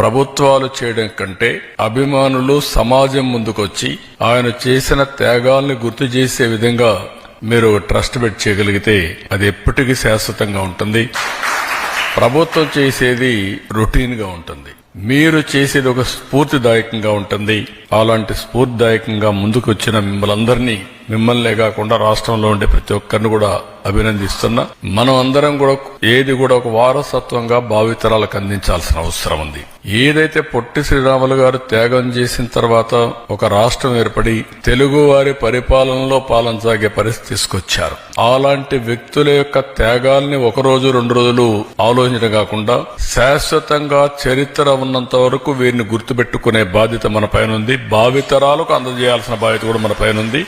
ప్రభుత్వాలు చేయడం కంటే అభిమానులు సమాజం ముందుకొచ్చి ఆయన చేసిన త్యాగాల్ని గుర్తు చేసే విధంగా మీరు ట్రస్ట్ పెట్టి చేయగలిగితే అది ఎప్పటికీ శాశ్వతంగా ఉంటుంది. ప్రభుత్వం చేసేది రొటీన్గా ఉంటుంది. మీరు చేసేది ఒక స్ఫూర్తిదాయకంగా ఉంటుంది. అలాంటి స్ఫూర్తిదాయకంగా ముందుకు వచ్చిన మిమ్మల్ందరినీ మిమ్మల్నే కాకుండా రాష్ట్రంలో ఉండే ప్రతి ఒక్కరిని కూడా అభినందిస్తున్నా. మనం అందరం కూడా ఏది కూడా ఒక వారసత్వంగా భావితరాలకు అందించాల్సిన అవసరం ఉంది. ఏదైతే పొట్టి శ్రీరాములు గారు త్యాగం చేసిన తర్వాత ఒక రాష్ట్రం ఏర్పడి తెలుగువారి పరిపాలనలో పాలన సాగే పరిస్థితి తీసుకొచ్చారు. అలాంటి వ్యక్తుల యొక్క త్యాగాల్ని ఒక రోజు రెండు రోజులు ఆలోచన కాకుండా శాశ్వతంగా చరిత్ర ఉన్నంత వరకు వీరిని గుర్తుపెట్టుకునే బాధ్యత మన పైన ఉంది. భావితరాలకు అందజేయాల్సిన బాధ్యత కూడా మన పైన ఉంది.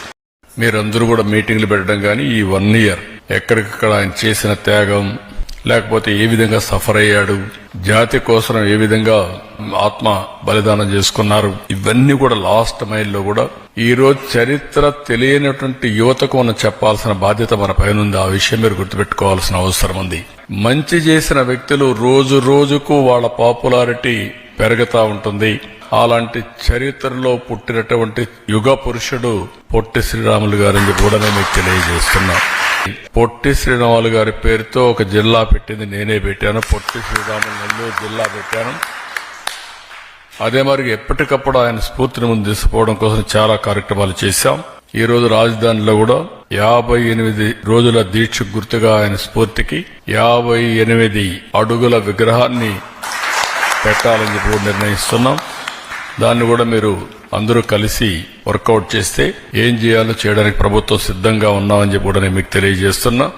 మీరందరూ కూడా మీటింగ్లు పెట్టడం కానీ ఈ వన్ ఇయర్ ఎక్కడికక్కడ ఆయన చేసిన త్యాగం లేకపోతే ఏ విధంగా సఫర్ అయ్యాడు జాతి కోసం ఏ విధంగా ఆత్మ బలిదానం చేసుకున్నారు ఇవన్నీ కూడా లాస్ట్ మైల్లో కూడా ఈ రోజు చరిత్ర తెలియనటువంటి యువతకు మనం చెప్పాల్సిన బాధ్యత మన పైన ఉంది. ఆ విషయం మీరు గుర్తుపెట్టుకోవాల్సిన అవసరం ఉంది. మంచి చేసిన వ్యక్తులు రోజు రోజుకు వాళ్ళ పాపులారిటీ పెరుగుతా ఉంటుంది. అలాంటి చరిత్రలో పుట్టినటువంటి యుగ పురుషుడు పొట్టి శ్రీరాములు గారిని కూడా నేను తెలియజేస్తున్నా. పొట్టి శ్రీరాములు గారి పేరుతో ఒక జిల్లా పెట్టింది నేనే పెట్టాను. పొట్టి శ్రీరాములు నెల్లూరు జిల్లా పెట్టాను. అదే మరి ఎప్పటికప్పుడు ఆయన స్ఫూర్తిని ముందు తీసుకుపోవడం కోసం చాలా కార్యక్రమాలు చేశాం. ఈ రోజు రాజధానిలో కూడా యాభై ఎనిమిది రోజుల దీక్ష గుర్తుగా ఆయన స్ఫూర్తికి యాభై ఎనిమిది అడుగుల విగ్రహాన్ని పెట్టాలని చెప్పి కూడా నిర్ణయిస్తున్నాం. దాన్ని కూడా మీరు అందరూ కలిసి వర్కౌట్ చేస్తే ఏం చేయాలో చేయడానికి ప్రభుత్వం సిద్ధంగా ఉన్నామని చెప్పి కూడా నేను మీకు తెలియజేస్తున్నా.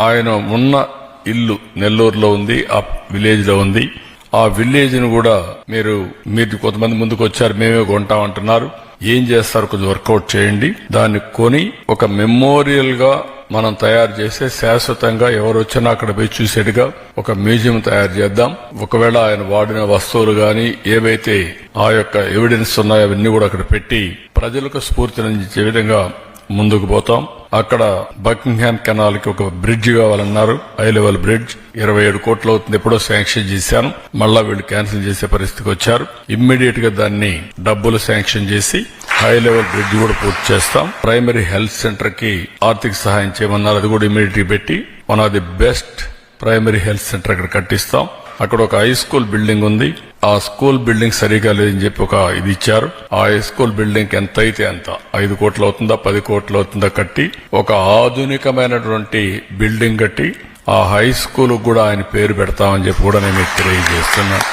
ఆయన ఉన్న ఇల్లు నెల్లూరులో ఉంది ఆ విలేజ్లో ఉంది. ఆ విలేజ్ను కూడా మీరు మీరు కొంతమంది ముందుకు వచ్చారు మేమే కొంటాం అంటున్నారు ఏం చేస్తారు? కొంచెం వర్కౌట్ చేయండి. దాన్ని కొని ఒక మెమోరియల్గా మనం తయారు చేసే శాశ్వతంగా ఎవరు వచ్చినా అక్కడ పోయి చూసేట్టుగా ఒక మ్యూజియం తయారు చేద్దాం. ఒకవేళ ఆయన వాడిన వస్తువులు గాని ఏవైతే ఆ యొక్క ఎవిడెన్స్ ఉన్నాయో అవన్నీ కూడా అక్కడ పెట్టి ప్రజలకు స్ఫూర్తినిచ్చే విధంగా ముందుకు పోతాం. అక్కడ బకింగ్హామ్ కెనాల్కి ఒక బ్రిడ్జ్ కావాలన్నారు. High level bridge. ఇరవై ఏడు కోట్లు అవుతుంది. ఎప్పుడో శాంక్షన్ చేశాను. మళ్ళా వీళ్ళు క్యాన్సిల్ చేసే పరిస్థితికి వచ్చారు. ఇమ్మీడియట్గా దాన్ని డబ్బులు శాంక్షన్ చేసి హై లెవెల్ బ్రిడ్జ్ కూడా పూర్తి చేస్తాం. ప్రైమరీ హెల్త్ సెంటర్కి ఆర్థిక సహాయం చేయమన్నారు. అది కూడా ఇమ్మీడియట్ పెట్టి one of the best primary health centre అక్కడ కట్టిస్తాం. అక్కడ ఒక హై స్కూల్ బిల్డింగ్ ఉంది. ఆ స్కూల్ బిల్డింగ్ సరిగా లేదని చెప్పి ఒక ఇది ఇచ్చారు. ఆ హై స్కూల్ బిల్డింగ్ ఎంత అయితే అంత ఐదు కోట్లు అవుతుందా పది కోట్లు అవుతుందా కట్టి ఒక ఆధునికమైనటువంటి బిల్డింగ్ కట్టి ఆ హై స్కూల్ కూడా ఆయన పేరు పెడతామని చెప్పి కూడా నేను తెలియజేస్తున్నాను.